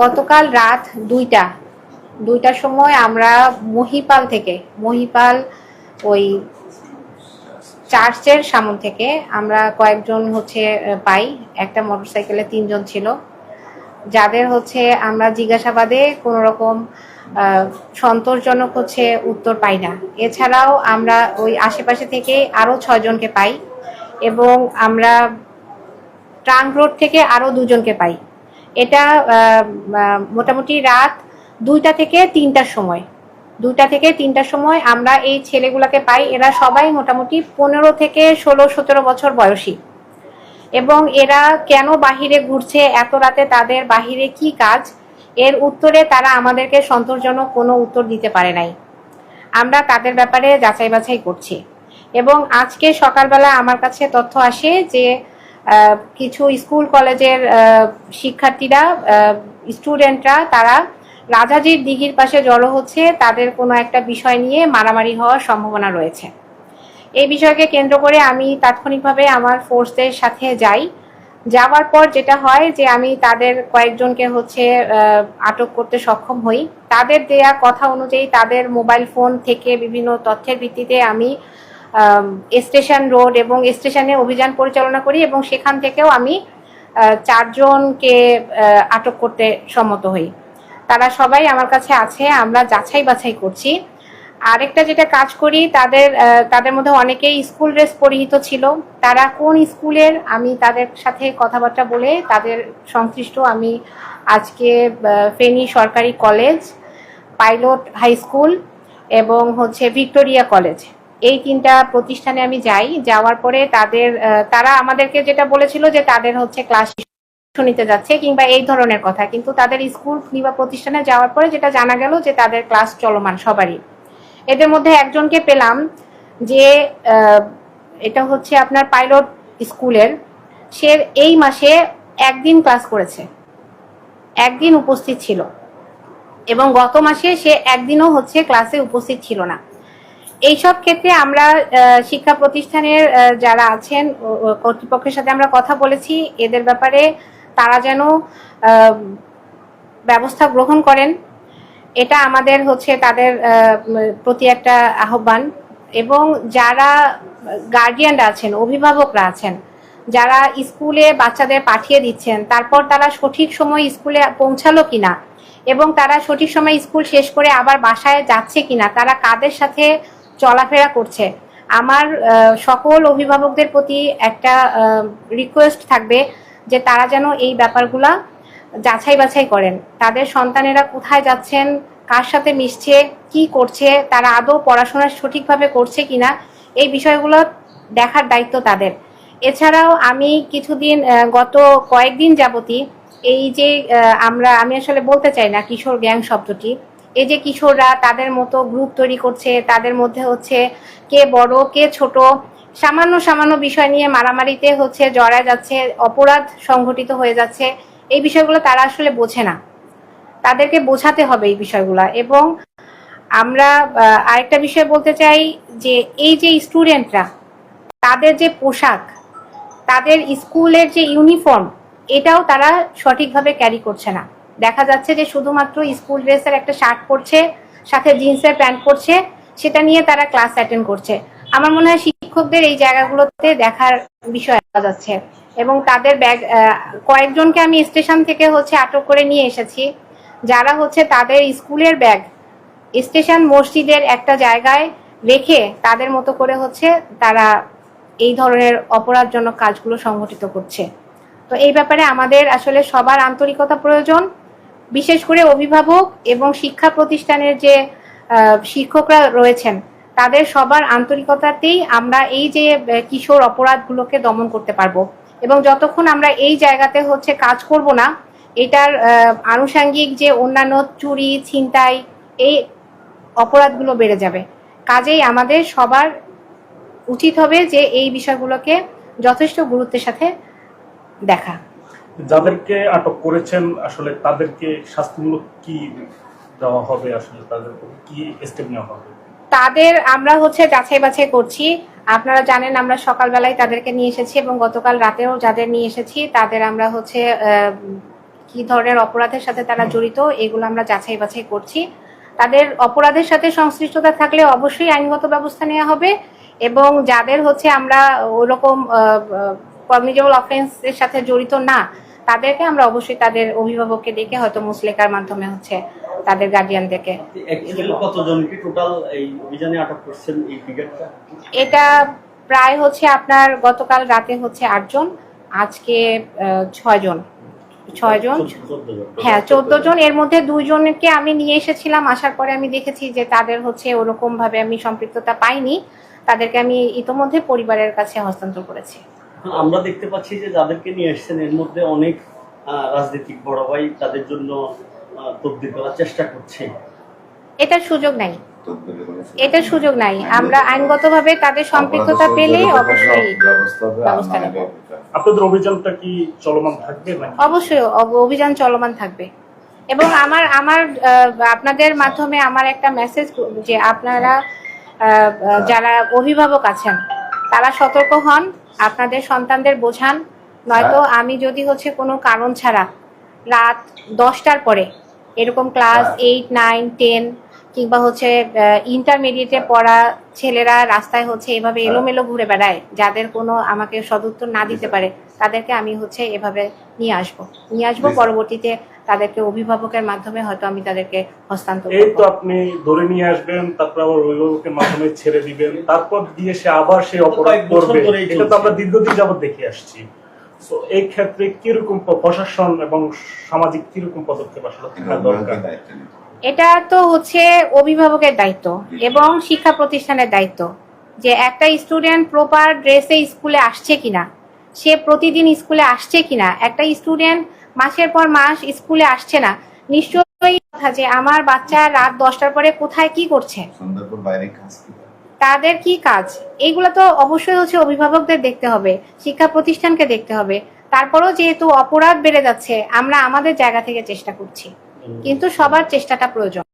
গতকাল রাত দুইটা, দুইটার সময় আমরা মহিপাল থেকে, মহিপাল ওই চার্চের সামন থেকে আমরা কয়েকজন হচ্ছে পাই। একটা মোটরসাইকেলে তিনজন ছিল। যাদের হচ্ছে আমরা জিজ্ঞাসাবাদে কোনো রকম সন্তোষজনক হচ্ছে উত্তর পাই না। এছাড়াও আমরা ওই আশেপাশে থেকে আরও ছয়জনকে পাই এবং আমরা ট্রাঙ্ক রোড থেকে আরও দুজনকে পাই। এটা মোটামুটি রাত দুইটা থেকে তিনটার সময়। দুইটা থেকে তিনটার সময় আমরা এই ছেলেগুলোকে পাই। এরা সবাই মোটামুটি পনেরো থেকে ষোলো, সতেরো বছর বয়সী। এবং এরা কেন বাহিরে ঘুরছে, এত রাতে তাদের বাহিরে কি কাজ? এর উত্তরে তারা আমাদেরকে সন্তোষজনক কোনো উত্তর দিতে পারে নাই। আমরা তাদের ব্যাপারে যাচাই বাছাই করছি। এবং আজকে সকালবেলা আমার কাছে তথ্য আসে যে কিছু স্কুল কলেজের শিক্ষার্থীরা স্টুডেন্টরা তারা রাজাজির দিঘির পাশে জড়ো হচ্ছে তাদের কোনো একটা বিষয় নিয়ে মারামারি হওয়ার সম্ভাবনা রয়েছে। এই বিষয়কে কেন্দ্র করে আমি তাৎক্ষণিকভাবে আমার ফোর্সদের সাথে যাই। যাওয়ার পর যেটা হয় যে আমি তাদের কয়েকজনকে হচ্ছে আটক করতে সক্ষম হই। তাদের দেয়া কথা অনুযায়ী তাদের মোবাইল ফোন থেকে বিভিন্ন তথ্যের ভিত্তিতে আম, স্টেশন রোড এবং স্টেশনে অভিযান পরিচালনা করি এবং সেখান থেকেও আমি চারজনকে আটক করতে সম্মত হই। তারা সবাই আমার কাছে আছে, আমরা যাচাই বাছাই করছি। আরেকটা যেটা কাজ করি, তাদের তাদের মধ্যে অনেকেই স্কুল ড্রেস পরিহিত ছিল। তারা কোন স্কুলের, আমি তাদের সাথে কথাবার্তা বলে তাদের সংশ্লিষ্ট আমি আজকে ফেনী সরকারি কলেজ, পাইলট হাই স্কুল এবং হচ্ছে ভিক্টোরিয়া কলেজ। এই তিনটা প্রতিষ্ঠানে আমি যাই। যাওয়ার পরে তাদের তারা আমাদেরকে যেটা বলেছিল যে তাদের হচ্ছে ক্লাস নিতে যাচ্ছে কিংবা এই ধরনের কথা। কিন্তু তাদের স্কুল কিংবা প্রতিষ্ঠানে যাওয়ার পরে যেটা জানা গেল যে তাদের ক্লাস চলমান সবারই। এদের মধ্যে একজনকে পেলাম যে এটা হচ্ছে আপনার পাইলট স্কুলের। সে এই মাসে একদিন ক্লাস করেছে। একদিন উপস্থিত ছিল। এবং গত মাসে সে একদিনও হচ্ছে ক্লাসে উপস্থিত ছিল না। এইসব ক্ষেত্রে আমরা শিক্ষা প্রতিষ্ঠানের যারা আছেন কর্তৃপক্ষের সাথে আমরা কথা বলেছি। এদের ব্যাপারে তারা যেন ব্যবস্থা গ্রহণ করেন। এটা আমাদের হচ্ছে তাদের প্রতি একটা আহ্বান। এবং যারা গার্ডিয়ানরা আছেন, অভিভাবকরা আছেন, যারা স্কুলে বাচ্চাদের পাঠিয়ে দিচ্ছেন, তারপর তারা সঠিক সময় স্কুলে পৌঁছালো কিনা, এবং তারা সঠিক সময় স্কুল শেষ করে আবার বাসায় যাচ্ছে কিনা, তারা কাদের সাথে চলাফেরা করছে। আমার সকল অভিভাবকদের প্রতি একটা রিকোয়েস্ট থাকবে যে তারা যেন এই ব্যাপারগুলা যাচাই বাছাই করেন। তাদের সন্তানেরা কোথায় যাচ্ছেন, কার সাথে মিশছে, কি করছে, তারা আদৌ পড়াশোনা সঠিকভাবে করছে কিনা, এই বিষয়গুলো দেখার দায়িত্ব তাদের। এছাড়াও আমি কিছুদিন গত কয়েকদিন যাবতী এই যে আমরা, আমি আসলে বলতে চাই না কিশোর গ্যাং শব্দটি এই যে কিশোররা তাদের মতো গ্রুপ তৈরি করছে, তাদের মধ্যে হচ্ছে কে বড়, কে ছোট, সামান্য সামান্য বিষয় নিয়ে মারামারিতে হচ্ছে জড়ায় যাচ্ছে, অপরাধ সংঘটিত হয়ে যাচ্ছে, এই বিষয়গুলো তারা আসলে বোঝে না। তাদেরকে বোঝাতে হবে এই বিষয়গুলো এবং আমরা আরেকটা বিষয় বলতে চাই যে এই যে স্টুডেন্টরা তাদের যে পোশাক, তাদের স্কুলের যে ইউনিফর্ম এটাও তারা সঠিকভাবে ক্যারি করছে না। দেখা যাচ্ছে যে শুধুমাত্র স্কুল ড্রেসের একটা শার্ট পরছে, সাথে জিন্সের প্যান্ট পরছে, সেটা নিয়ে তারা ক্লাস অ্যাটেন্ড করছে। আমার মনে হয় শিক্ষকদের এই জায়গাগুলোতে দেখার বিষয় যাচ্ছে। এবং তাদের ব্যাগ কয়েকজনকে আমি স্টেশন থেকে হচ্ছে আটক করে নিয়ে এসেছি, যারা হচ্ছে তাদের স্কুলের ব্যাগ স্টেশন মসজিদের একটা জায়গায় রেখে তাদের মতো করে হচ্ছে তারা এই ধরনের অপরাধজনক কাজগুলো সংঘটিত করছে। তো এই ব্যাপারে আমাদের আসলে সবার আন্তরিকতা প্রয়োজন। বিশেষ করে অভিভাবক এবং শিক্ষা প্রতিষ্ঠানের যে শিক্ষকরা রয়েছেন, তাদের সবার আন্তরিকতাতেই আমরা এই যে কিশোর অপরাধগুলোকে দমন করতে পারব। এবং যতক্ষণ আমরা এই জায়গাতে হচ্ছে কাজ করব না, এটার আনুষাঙ্গিক যে অন্যান্য চুরি, ছিনতাই, এই অপরাধগুলো বেড়ে যাবে। কাজেই আমাদের সবার উচিত হবে যে, এই বিষয়গুলোকে যথেষ্ট গুরুত্বের সাথে দেখা। যাদেরকে আটক করেছেন, আসলে তাদেরকে শাস্তিমূলক কি দেওয়া হবে? আসলে তাদের কি স্টেপ নেওয়া হবে? তাদের আমরা হচ্ছে যাচাই বাছাই করছি। আপনারা জানেন আমরা সকালবেলায় তাদেরকে নিয়ে এসেছি এবং গতকাল রাতেও যাদের নিয়ে এসেছি, তাদের আমরা হচ্ছে কি ধরনের অপরাধের সাথে তারা জড়িত, এগুলো আমরা যাচাই বাছাই করছি। তাদের অপরাধের সাথে সংশ্লিষ্টতা থাকলে অবশ্যই আইনগত ব্যবস্থা নেওয়া হবে এবং যাদের হচ্ছে আমরা ওরকম কগনিজেবল অফেন্সের সাথে জড়িত না তাদেরকে আমরা অবশ্যই তাদের অভিভাবককে ডেকে হয়তো মুসলেকার মাধ্যমে হচ্ছে তাদের গার্ডিয়ানদেরকে কতজনকে টোটাল এই অভিযানে আটক করছেন এই ফিগারটা এটা প্রায় হচ্ছে আপনার গতকাল রাতে হচ্ছে আটজন আজকে ছয়জন। ছয়জন? হ্যাঁ চোদ্দ জন। এর মধ্যে দুইজনকে আমি নিয়ে এসেছিলাম। আসার পরে আমি দেখেছি যে তাদের হচ্ছে ওরকম ভাবে আমি সম্পৃক্ততা পাইনি। তাদেরকে আমি ইতোমধ্যে পরিবারের কাছে হস্তান্তর করেছি। আমরা দেখতে পাচ্ছি যে যাদেরকে নিয়ে এসেছেন এর মধ্যে অনেক রাজনৈতিক বড় ভাই তাদের জন্য তদবির করার চেষ্টা করছে। এটার সুযোগ নাই। এটার সুযোগ নাই। আমরা আইনগতভাবে তাদের সম্পৃক্ততা পেলে অবশ্যই ব্যবস্থা নেব। আপনাদের অভিযানটা কি চলমান থাকবে অবশ্যই অভিযান চলমান থাকবে। এবং আমার আমার আহ, আপনাদের মাধ্যমে আমার একটা মেসেজ যে আপনারা যারা অভিভাবক আছেন তারা সতর্ক হন। আপনাদের সন্তানদের বোঝান নয়তো আমি যদি হচ্ছে কোনো কারণ ছাড়া রাত দশটার পরে এরকম ক্লাস এইট নাইন টেন কিংবা হচ্ছে ইন্টারমিডিয়েটে পড়া ছেলেরা রাস্তায় হচ্ছে এভাবে এলোমেলো ঘুরে বেড়ায় যাদের কোনো আমাকে সদুত্তর না দিতে পারে তাদেরকে আমি হচ্ছে এভাবে নিয়ে আসব। নিয়ে আসব পরবর্তীতে তাদেরকে অভিভাবকের মাধ্যমে হয়তো আমি তাদেরকে হস্তান্তর এই তো আপনি ধরে নিয়ে আসবেন তারপর আবার অভিভাবকের মাধ্যমে ছেড়ে দিবেন তারপর দিয়ে সে আবার সেই অপরাধ করবে। এটা তো আমরা দীর্ঘদিন যাবত দেখে আসছি। তো এই ক্ষেত্রে কীরকম প্রশাসন এবং সামাজিক কীরকম পদক্ষেপ আসলে থাকা দরকার? এটা তো হচ্ছে অভিভাবকের দায়িত্ব এবং শিক্ষা প্রতিষ্ঠানের দায়িত্ব যে একটা স্টুডেন্ট প্রপার ড্রেসে স্কুলে আসছে কিনা সে প্রতিদিন স্কুলে আসছে কিনা একটা স্টুডেন্ট মাসের পর মাস স্কুলে আসছে না নিশ্চয়ই কথা যে আমার বাচ্চা রাত দশটার পরে কোথায় কি করছে? তাদের কি কাজ? এইগুলো তো অবশ্যই হচ্ছে অভিভাবকদের দেখতে হবে শিক্ষা প্রতিষ্ঠানকে দেখতে হবে। তারপরেও যেহেতু অপরাধ বেড়ে যাচ্ছে আমরা আমাদের জায়গা থেকে চেষ্টা করছি। কিন্তু সবার চেষ্টাটা প্রয়োজন।